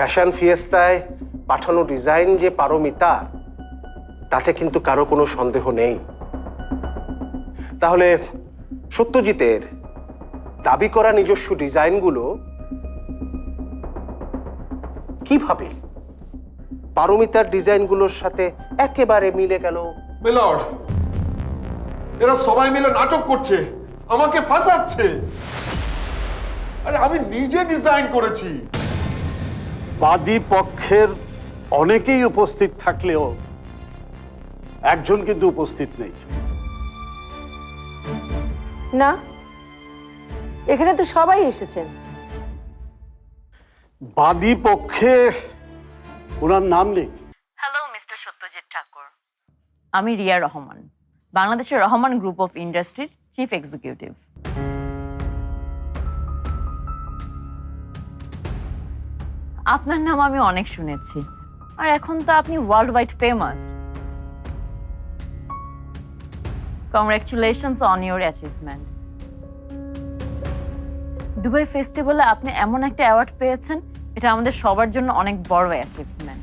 Fashion ফিয়েস্তায় পাঠানো design যে পারমিতার তাতে কিন্তু কারও কোনো সন্দেহ নেই। তাহলে সত্যজিতের দাবি করা নিজস্ব ডিজাইনগুলো কীভাবে? পারমিতার ডিজাইনগুলোর সাথে একেবারে মিলে গেল। এরা সবাই মিলে নাটক করছে, আমাকে ফাঁসাচ্ছে। আরে আমি নিজে ডিজাইন করেছি। বাদী পক্ষের অনেকেই উপস্থিত থাকলেও একজন কিন্তু উপস্থিত নেই। না এখানে তো সবাই এসেছেন। বাদী পক্ষে ওনার নাম নেই। হ্যালো মিস্টার সত্যজিৎ ঠাকুর আমি রিয়া রহমান বাংলাদেশের রহমান গ্রুপ অফ ইন্ডাস্ট্রির চিফ এক্সিকিউটিভ আপনার নাম আমি অনেক শুনেছি। আর এখন তো আপনি world wide famous congratulations on your achievement Dubai ফেস্টিভ্যালে আপনি এমন একটা অ্যাওয়ার্ড পেয়েছেন, এটা আমাদের সবার জন্য অনেক বড় অ্যাচিভমেন্ট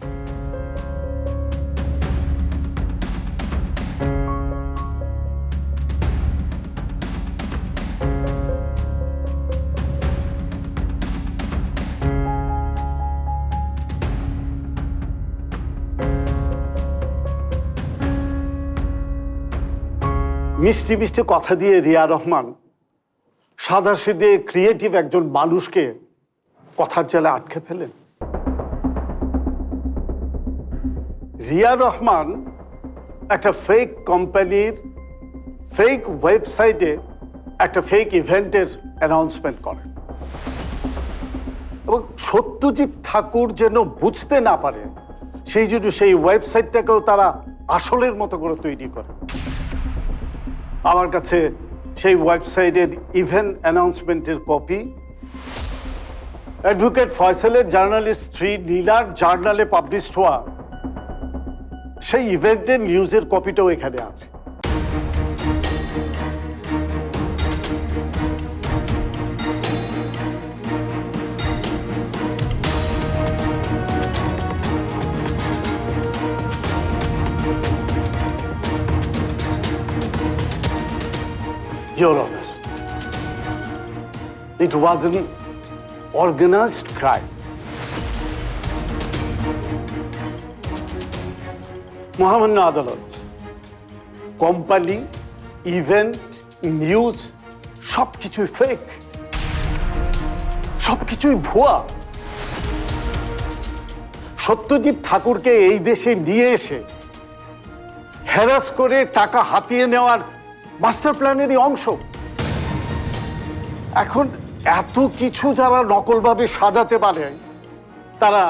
মিষ্টি মিষ্টি কথা দিয়ে রিয়া রহমান সাদা সিধে ক্রিয়েটিভ একজন মানুষকে কথার জালে আটকে ফেলেন। রিয়া রহমান একটা ফেক কোম্পানির ফেক ওয়েবসাইটে একটা ফেক ইভেন্টের অ্যানাউন্সমেন্ট করেন। এবং সত্যজিৎ ঠাকুর যেন বুঝতে না পারে, সেই জন্য সেই ওয়েবসাইটটাকেও তারা আসলের মতো করে তৈরি করে আমার কাছে সেই ওয়েবসাইটের ইভেন্ট অ্যানাউন্সমেন্টের কপি অ্যাডভোকেট ফয়সালের জার্নালিস্ট স্ত্রী নীলার জার্নালে পাবলিশ হওয়া সেই ইভেন্টের নিউজের কপিটাও এখানে আছে। Your Honor, it was an organized crime. মহামান্য আদালত কোম্পানি ইভেন্ট নিউজ সব কিছুই ফেক সব কিছুই ভুয়া। সত্যজিৎ ঠাকুরকে এই দেশে নিয়ে এসে হ্যারাস করে টাকা হাতিয়ে নেওয়ার মাস্টার প্ল্যানেরই অংশ। এখন এত কিছু যারা নকলভাবে সাজাতে পারে, তারা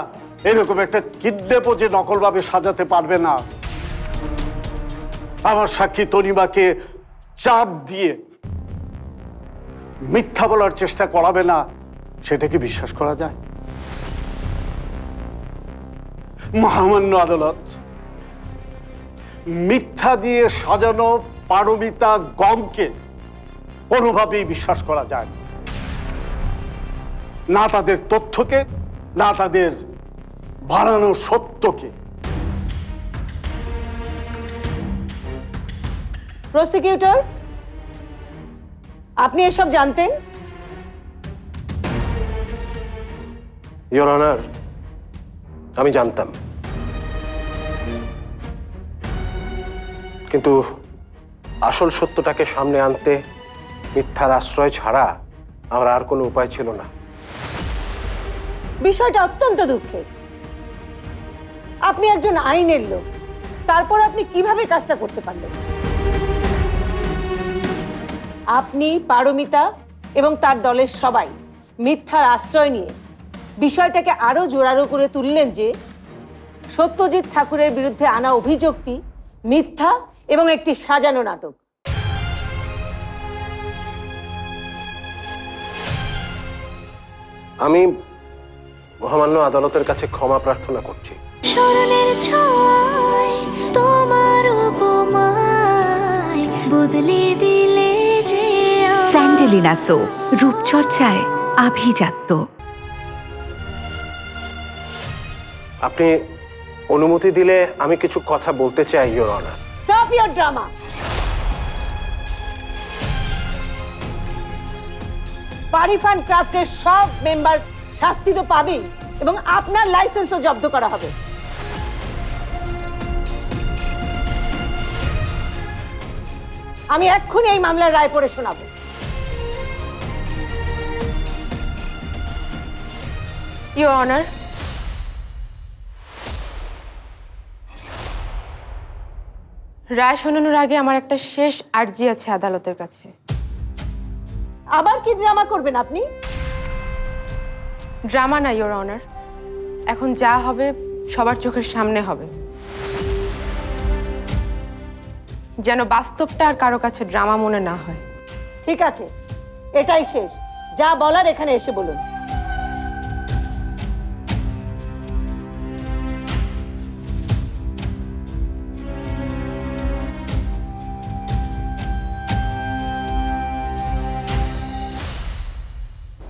এরকম একটা কিডন্যাপও যে নকলভাবে সাজাতে পারবে না। আমার সাক্ষী তনিমাকে চাপ দিয়ে মিথ্যা বলার চেষ্টা করাবে না, সেটা কি বিশ্বাস করা যায়? মহামান্য আদালত, মিথ্যা দিয়ে সাজানো পারমিতা গমকে কোনোভাবেই বিশ্বাস করা যায় না। না তাদের তথ্যকে না তাদের বানানো সত্যকে। প্রসিকিউটর আপনি এসব জানতেন? ইয়োর অনার আমি জানতাম। কিন্তু আসল সত্যটাকে সামনে আনতে মিথ্যার আশ্রয় ছাড়া আমার আর কোনো উপায় ছিল না। বিষয়টা অত্যন্ত দুঃখের। আপনি একজন আইনের লোক। তারপর আপনি কীভাবে কাজটা করতে পারলেন? আপনি পারমিতা এবং তার দলের সবাই মিথ্যার আশ্রয় নিয়ে বিষয়টাকে আরও জোরালো করে তুললেন যে সত্যজিৎ ঠাকুরের বিরুদ্ধে আনা অভিযোগটি মিথ্যা এবং একটি সাজানো নাটক। আমি মহামান্য আদালতের কাছে ক্ষমা প্রার্থনা করছি। স্মরণের ছয় তোমার উপমায় বদলে দিলে যে স্যান্ডেলিনা সো রূপচর্চায় আভিজাত্য। আপনি অনুমতি দিলে আমি কিছু কথা বলতে চাই your honour. Stop your drama পারিফান ক্রাফটের সব মেম্বার শাস্তি তো পাবেই এবং আপনার লাইসেন্সও জব্দ করা হবে। আমি এক্ষুনি এই মামলার রায় পড়ে শোনাবো। ইউর অনার রায় শোনানোর আগে আমার একটা শেষ আর্জি আছে আদালতের কাছে। আবার কি ড্রামা করবেন আপনি? ড্রামা না ইউর অনার এখন যা হবে সবার চোখের সামনে হবে। যেন বাস্তবটা আর কারও কাছে ড্রামা মনে না হয়। ঠিক আছে এটাই শেষ। যা বলার এখানে এসে বলুন।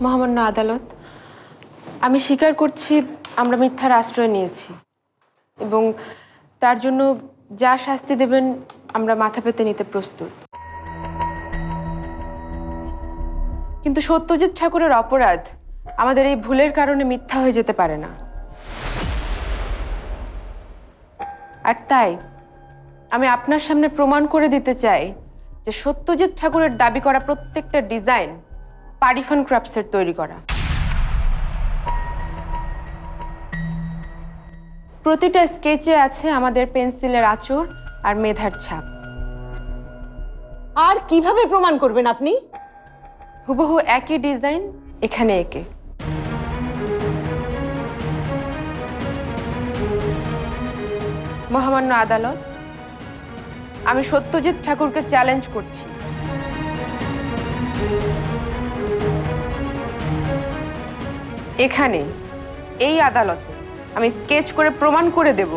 মহামান্য আদালত, আমি স্বীকার করছি আমরা মিথ্যার আশ্রয় নিয়েছি এবং তার জন্য যা শাস্তি দেবেন আমরা মাথা পেতে নিতে প্রস্তুত। কিন্তু সত্যজিৎ ঠাকুরের অপরাধ আমাদের এই ভুলের কারণে মিথ্যা হয়ে যেতে পারে না। আর তাই আমি আপনার সামনে প্রমাণ করে দিতে চাই যে সত্যজিৎ ঠাকুরের দাবি করা প্রত্যেকটা ডিজাইন পারিফান ক্রাফটসের তৈরি করা। প্রতিটা স্কেচে আছে আমাদের পেন্সিলের আঁচড় আর মেধার ছাপ। আর কীভাবে প্রমাণ করবেন আপনি? হুবহু একই ডিজাইন এখানে একে। মহামান্য আদালত আমি সত্যজিৎ ঠাকুরকে চ্যালেঞ্জ করছি। এখানে, এই আদালতে আমি স্কেচ করে প্রমাণ করে দেব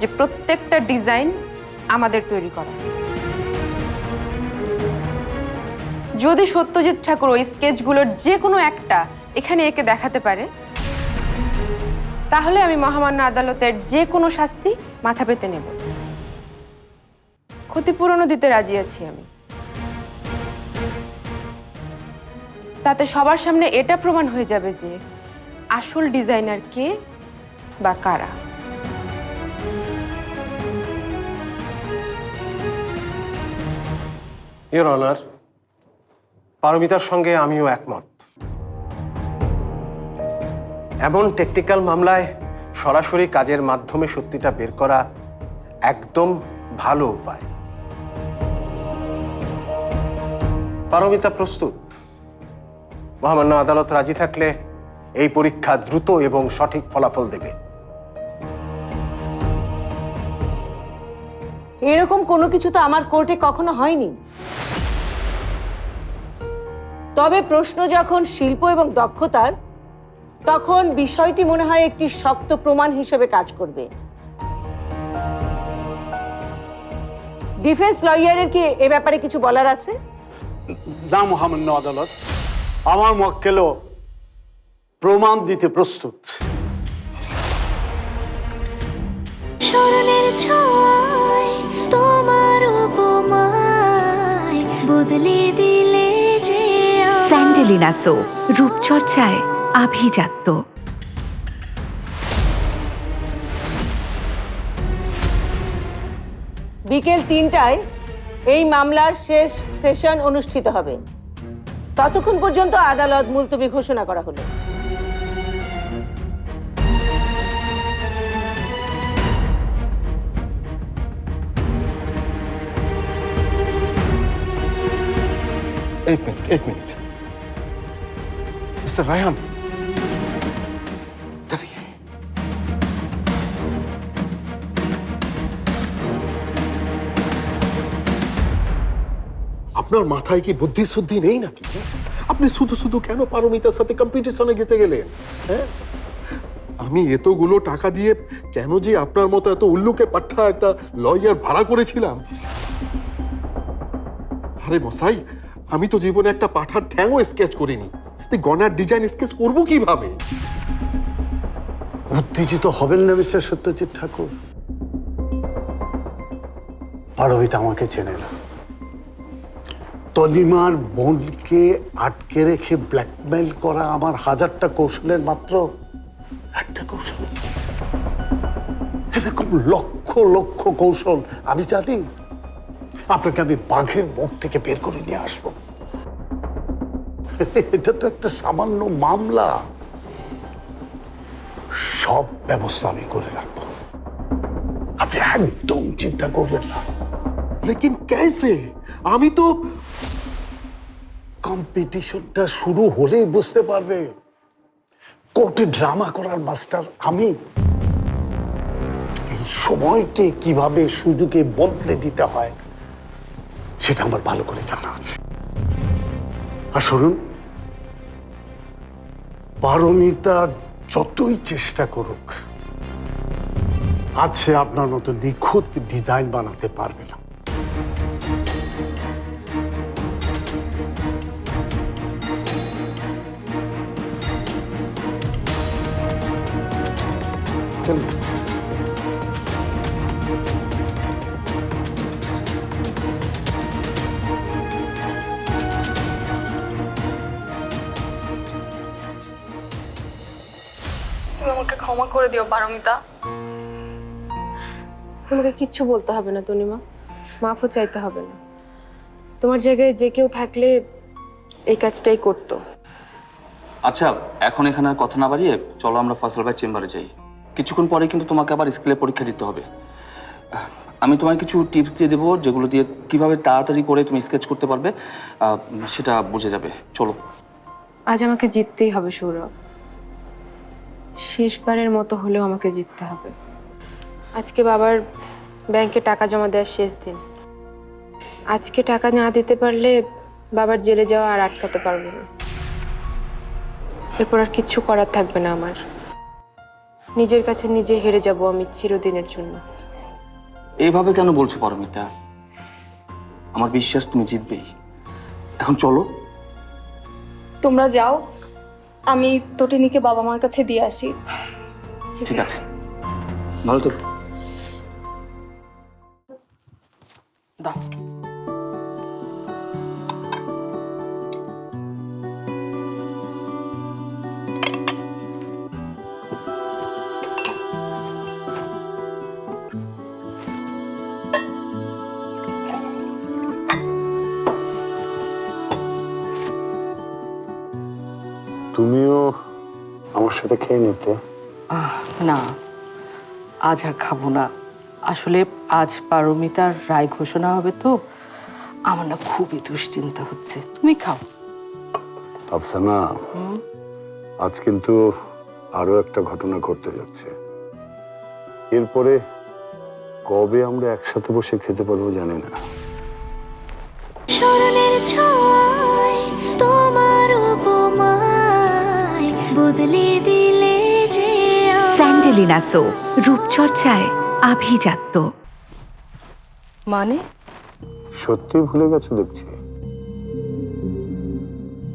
যে প্রত্যেকটা ডিজাইন আমাদের তৈরি করা। যদি সত্যজিৎ ঠাকুর ওই স্কেচগুলোর যে কোনো একটা এখানে একে দেখাতে পারে, তাহলে আমি মহামান্য আদালতের যে কোনো শাস্তি মাথা পেতে নেব। ক্ষতিপূরণও দিতে রাজি আছি আমি। তাতে সবার সামনে এটা প্রমাণ হয়ে যাবে যে আসল ডিজাইনার কে বা কারা? ইয়োর অনার পারমিতার সঙ্গে আমিও একমত। এমন টেকনিক্যাল মামলায় সরাসরি কাজের মাধ্যমে সত্যিটা বের করা একদম ভালো উপায়। পারমিতা প্রস্তুত? মহামান্য আদালত রাজি থাকলে এই পরীক্ষা দ্রুত এবং সঠিক ফলাফল দেবে। এরকম কোনো কিছু তো আমার কোর্টে কখনো হয়নি। তবে প্রশ্ন যখন শিল্প এবং দক্ষতার তখন বিষয়টি মনে হয় একটি শক্ত প্রমাণ হিসেবে কাজ করবে। ডিফেন্স লয়ারের কি এ ব্যাপারে কিছু বলার আছে? না মহামান্য আদালত আমার মক্কেলও প্রমাণ দিতে প্রস্তুত। স্মরণের ছয় তোমার উপমায় বদলে দিলে যে স্যান্ডেলিনা সো রূপচর্চায় আভিজাত্য। বিকেল তিনটায় এই মামলার শেষ সেশন অনুষ্ঠিত হবে। ততক্ষণ পর্যন্ত আদালত মুলতবি ঘোষণা করা হলো। এক মিনিট এক মিনিট। মিস্টার রায়হান। আপনার মাথায় কি বুদ্ধি শুদ্ধি নেই নাকি? আপনি শুধু শুধু কেন পারমিতার সাথে কম্পিটিশনে যেতে গেলেন? হ্যাঁ? আমি এতগুলো টাকা দিয়ে কেন যে আপনার মতো এত উল্লুকে পাঠা একটা লয়ার ভাড়া করেছিলাম? আরে মশাই আমি তো জীবনে একটা পাঠার ঠ্যাংও স্কেচ করিনি। তুই গনার ডিজাইন স্কেচ করব কীভাবে? উত্তেজিত হবেন না, মিস্টার সত্যজিৎ ঠাকুর? পারবিতা আমাকে চেনে না। তলিমার বোনকে আটকে রেখে ব্ল্যাকমেইল করা আমার হাজারটা কৌশলের মাত্র একটা কৌশল। এরকম লক্ষ লক্ষ কৌশল, আমি জানি। আপনাকে আমি বাঘের মুখ থেকে বের করে নিয়ে আসব। এটা তো একটা সামান্য মামলা। সব ব্যবস্থা আমি করে রাখব। আপনি একদম চিন্তা করবেন না। লেকিন कैसे আমি তো কম্পিটিশনটা শুরু হলেই বুঝতে পারবে। কোর্টে ড্রামা করার মাস্টার আমি। এই সময়কে কীভাবে সুযোগে বদলে দিতে হয় সেটা আমার ভালো করে জানা আছে। আর শুনুন, পারমিতা যতই চেষ্টা করুক, আজ সে আপনার মতো নিখুঁত ডিজাইন বানাতে পারবে না। চলুন। ক্ষমা করে দিও পারমিতা। তোমাকে কিচ্ছু বলতে হবে না তনিমা। মাফও চাইতে হবে না। তোমার জায়গায় যে কেউ থাকলে এই কাজটাই করতো। আচ্ছা এখন এখানে আর কথা না বাড়িয়ে চলো আমরা ফসল ভাই চেম্বারে যাই। কিছুক্ষণ পরে কিন্তু তোমাকে আবার স্কেলে পরীক্ষা দিতে হবে। আমি তোমায় কিছু টিপস দিয়ে দেবো যেগুলো দিয়ে কীভাবে তাড়াতাড়ি করে তুমি স্কেচ করতে পারবে সেটা বুঝে যাবে। চলো। আজ আমাকে জিততেই হবে সৌরভ। শেষবারের মতো হলেও আমাকে জিততে হবে। আজকে বাবার ব্যাংকে টাকা জমা দেওয়ার শেষ দিন। আজকে টাকা না দিতে পারলে বাবার জেলে যাওয়া আর আটকাতে পারব না। এরপর আর কিচ্ছু করার থাকবে না আমার। নিজের কাছে নিজে হেরে যাব আমি চিরদিনের জন্য। এইভাবে কেন বলছো পারমিতা? আমার বিশ্বাস তুমি জিতবেই। এখন চলো। তোমরা যাও। আমি তটিনীকে বাবা মার কাছে দিয়ে আসি। ঠিক আছে। ভালো তো সাথে খেয়ে নিতে না আজ আর খাব না। আসলে আজ পারমিতার রায় ঘোষণা হবে তো। আমার না খুবই দুশ্চিন্তা হচ্ছে। তুমি খাও। আফসানা আজ কিন্তু আরও একটা ঘটনা ঘটতে যাচ্ছে। এরপরে কবে আমরা একসাথে বসে খেতে পারব জানি না। স্মরণের ছয় তোমার উপমায় বদলে দিলে যে স্যান্ডেলিনা সো রূপচর্চায় আভিজাত্য। মানে? সত্যি ভুলে গেছো দেখছি।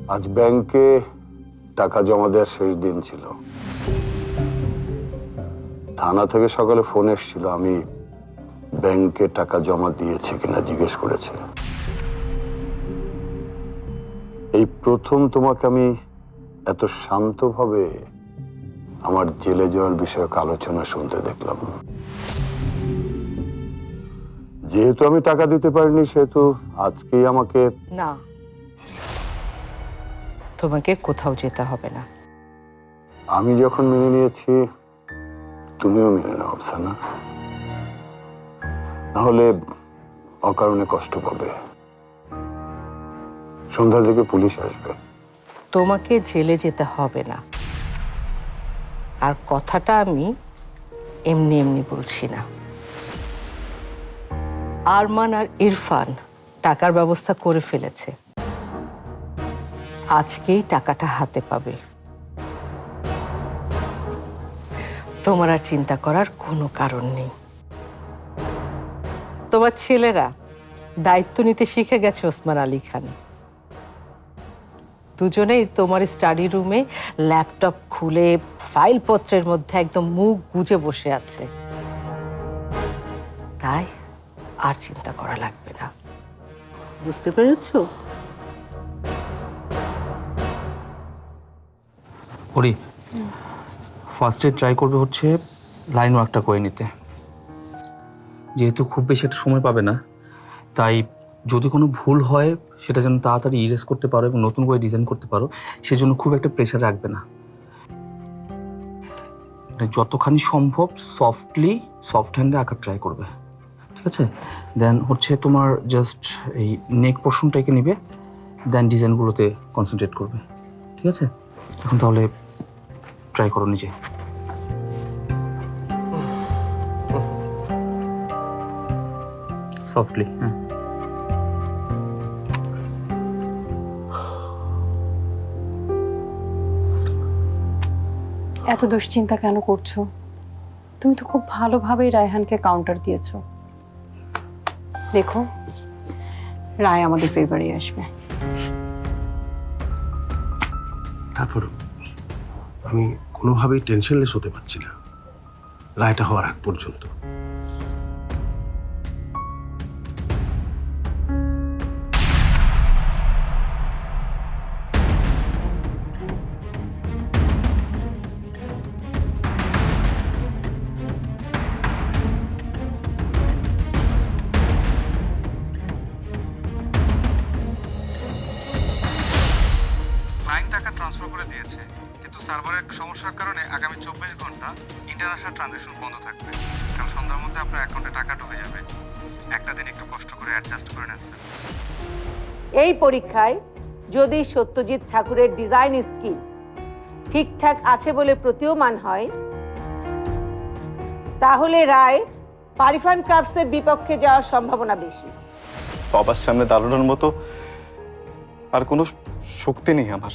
আজ ব্যাংকে টাকা জমা দেওয়ার শেষ দিন ছিল। থানা থেকে সকালে ফোন এসেছিল আমি ব্যাংকে টাকা জমা দিয়েছি কিনা জিজ্ঞেস করেছে। এই প্রথম তোমাকে আমি এত শান্তভাবে আমার জেলে যাওয়ার বিষয়ক আলোচনা শুনতে দেখলাম। যেহেতু আমি টাকা দিতে পারিনি সেহেতু আজকেই আমাকে না তোমাকে কোথাও যেতে হবে না। আমি যখন মেনে নিয়েছি তুমিও মেনে নাও আফসানা। নাহলে অকারণে কষ্ট পাবে। সন্ধ্যার দিকে পুলিশ আসবে। তোমাকে জেলে যেতে হবে না। আর কথাটা আমি এমনি এমনি বলছি না। আরমান আর ইরফান টাকার ব্যবস্থা করে ফেলেছে। আজকেই টাকাটা হাতে পাবে। তোমার আর চিন্তা করার কোনো কারণ নেই। তোমার ছেলেরা দায়িত্ব নিতে শিখে গেছে ওসমান আলী খান। দুজনেই তোমার স্টাডি রুমে ল্যাপটপ খুলে ফাইলপত্রের মধ্যে একদম মুখ গুজে বসে আছে। তাই আর চিন্তা করা লাগবে না। বুঝতে পেরেছ? করি ফার্স্টে ট্রাই করবে হচ্ছে লাইন ওয়ার্কটা করে নিতে। যেহেতু খুব বেশি একটা সময় পাবে না তাই যদি কোনো ভুল হয় সেটা যেন তাড়াতাড়ি ইরেজ করতে পারো এবং নতুন করে ডিজাইন করতে পারো, সেজন্য খুব একটা প্রেশার রাখবে না। মানে যতখানি সম্ভব সফটলি সফট হ্যান্ডে আঁকার ট্রাই করবে। ঠিক আছে? দেন হচ্ছে তোমার জাস্ট এই নেক পোর্শনটাকে নিবে দেন ডিজাইনগুলোতে কনসেন্ট্রেট করবে। ঠিক আছে? এখন তাহলে ট্রাই করো নিজে। সফটলি হ্যাঁ। এত দুশ্চিন্তা কেন করছ? তুমি তো খুব ভালোভাবেই রায়হানকে কাউন্টার দিয়েছ। দেখো, রায় আমাদের ফেভারে আসবে। তারপর আমি কোনোভাবেই টেনশনলেস হতে পারছি না, রায়টা হওয়ার আগ পর্যন্ত। ট্রানজ্যাকশন বন্ধ থাকবে। কারণ সন্ধ্যার মধ্যে আপনার অ্যাকাউন্টে টাকা ঢুকে যাবে। একটা দিন একটু কষ্ট করে অ্যাডজাস্ট করে নেন স্যার এই পরীক্ষায় যদি সত্যজিৎ ঠাকুরের ডিজাইন স্কিল ঠিকঠাক আছে বলে প্রতীয়মান হয় তাহলে রায় পারিফান ক্রাফটসের বিপক্ষে যাওয়ার সম্ভাবনা বেশি। বাবার সামনে দাঁড়ানোর মতো আর কোনো শক্তি নেই আমার।